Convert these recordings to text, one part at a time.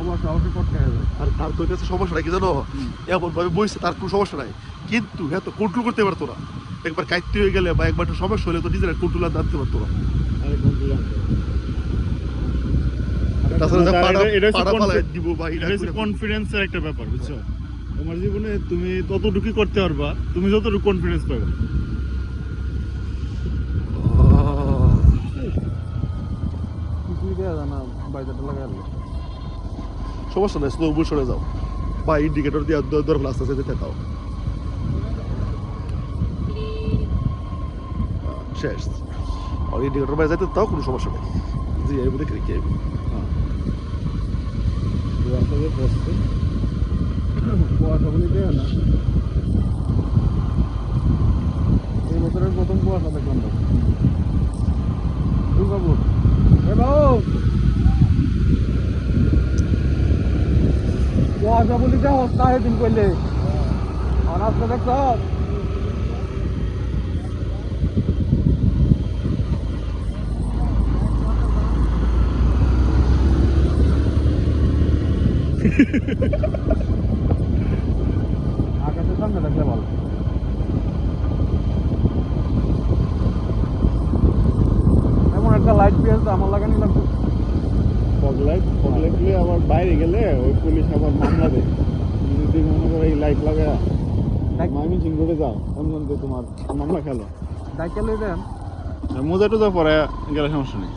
অবশ্য করতে হবে। আর তার তোর কাছে সমস্যা নাই কি জানো? এমন ভাবে বইছে তার কোনো সমস্যা নাই। কিন্তু হ্যাঁ তো কন্ট্রোল করতে পারতো না। একবার কাইতে হয়ে গেলে বা একবার সমস্যা হলে তো নিজের কন্ট্রোল আর আনতে পারতো না। কনফিডেন্সের একটা ব্যাপার বুঝছ? তোমার জীবনে তুমি ততটুকুই করতে পারবা তুমি যতটুকু কনফিডেন্স পাবে। কিছুই দেওয়া না? লাগাই সমস্যা নাই স্লো বুল সরে যাও বা ইন্ডিকেটর দিয়ে দর- আস্তে আস্তে যেতে দাও শেষ আর ইন্ডিকেটর বাইরে যাইতে তাও কোনো সমস্যা নেই জি এর মধ্যে রেখে না এই বছরের প্রথম কুয়াশা দেখলাম দুর্গাপুর বাবু কুয়াশা বলি যা হস্তা দিন করলে আর দেখছ? আকাশের সামনে দেখলে ভালো। এমন একটা লাইট পেয়েছে, আমার লাগানি লাগবে ফগ লাইট ফগ লাইট দিলে আবার বাইরে গেলে ওই পুলিশ আবার মামলা দেয় যদি মনে করো এই লাইট Light- মাইমিন সিং করে যাও এমন তোমার মামলা খেলো দায়িত্ব লই দেন মোজা টোজা পরে গেলে সমস্যা নেই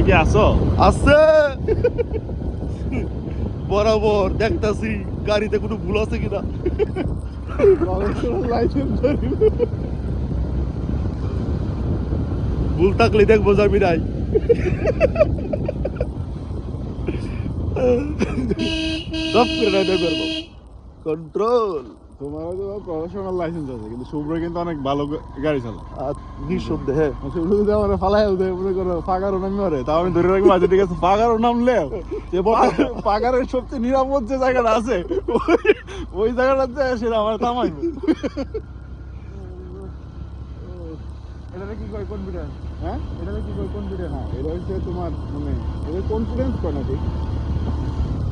জুয়েল কি আসো? আছে। বরাবর দেখতাছি গাড়িতে কোনো ভুল আছে কিনা। ভুল থাকলে দেখব যাবি নাই সব করে নাই দেখব কন্ট্রোল তোমার তো প্রফেশনাল লাইসেন্স আছে কিন্তু শুভ্র কিন্তু অনেক ভালো গাড়ি চালা আমার ফালাই দেয় মনে করো ফাঁকারও নামি তাও আমি ধরে রাখব আচ্ছা ঠিক আছে ফাঁকারও নামলে যে পা- পাগারের সবচেয়ে নিরাপদ যে জায়গাটা আছে ওই- সেটা আমার এটাতে কি কয় কনফিডেন্স হ্যাঁ? এটাতে কি কয় কনফিডেন্স না এটা হচ্ছে তোমার মানে এটা কনফিডেন্স করে না ঠিক?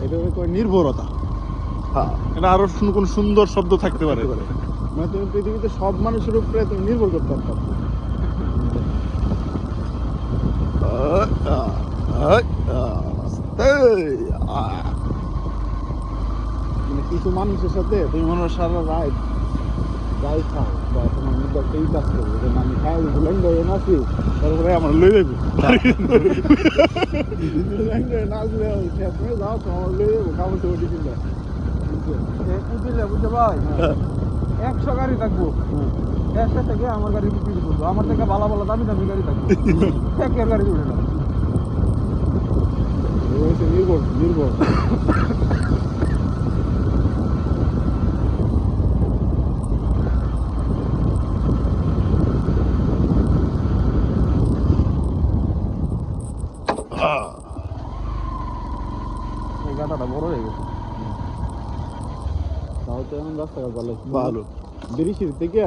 এটা হচ্ছে কয় নির্ভরতা। হ্যাঁ। এটা আরও কোন সুন্দর শব্দ থাকতে পারে। থাকতে পারে। মানে তুমি পৃথিবীতে সব মানুষের উপরে তুমি নির্ভর করতে পারতো কিছু মানুষের সাথে তুমি মনে হয় সারা রাত যাই খাও বা তোমার মধ্যে একটা কাজ করবে যে আমি খাই ভুলেন গিয়ে নাচি তারপরে আমার লই নাচলে যাও তো আমার লই যাব। খাব তো ওটি কিনবে বুঝলে বুঝতে ভাই। একশো গাড়ি থাকব। একশো থেকে আমার গাড়ি বিক্রি করব। আমার থেকে ভালো ভালো দামি দামি গাড়ি থাকব। একের গাড়ি উঠে না। নির্ভর নির্ভর। আহ, গাটাটা বড় হয়ে গেছে। তাও তো এখন রাস্তাঘাট ভালো। ভালো। বিরিশির থেকে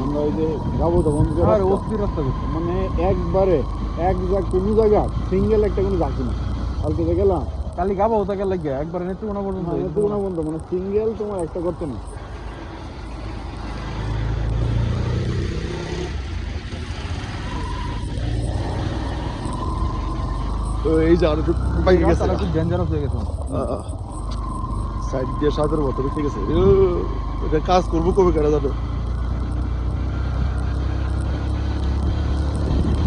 আমরা ওই যে যাব তো বন্ধু অস্থির রাস্তা মানে একবারে এক জায়গা কোনো জায়গা সিঙ্গেল একটা কোনো যাচ্ছি না কালকে যে গেলাম। কালি গাবো লাগিয়ে। একবার নেত্রকোনা পর্যন্ত তুলনা বন্ধ মানে সিঙ্গেল তোমার একটা করতে না তো এই জায়গাটা একটু পাইকে গেছে খুব ডেঞ্জারাস হয়ে গেছে। সাইড দিয়ে সাদের মতো ঠিক আছে? এটা কাজ করব কবে কেনা যাবে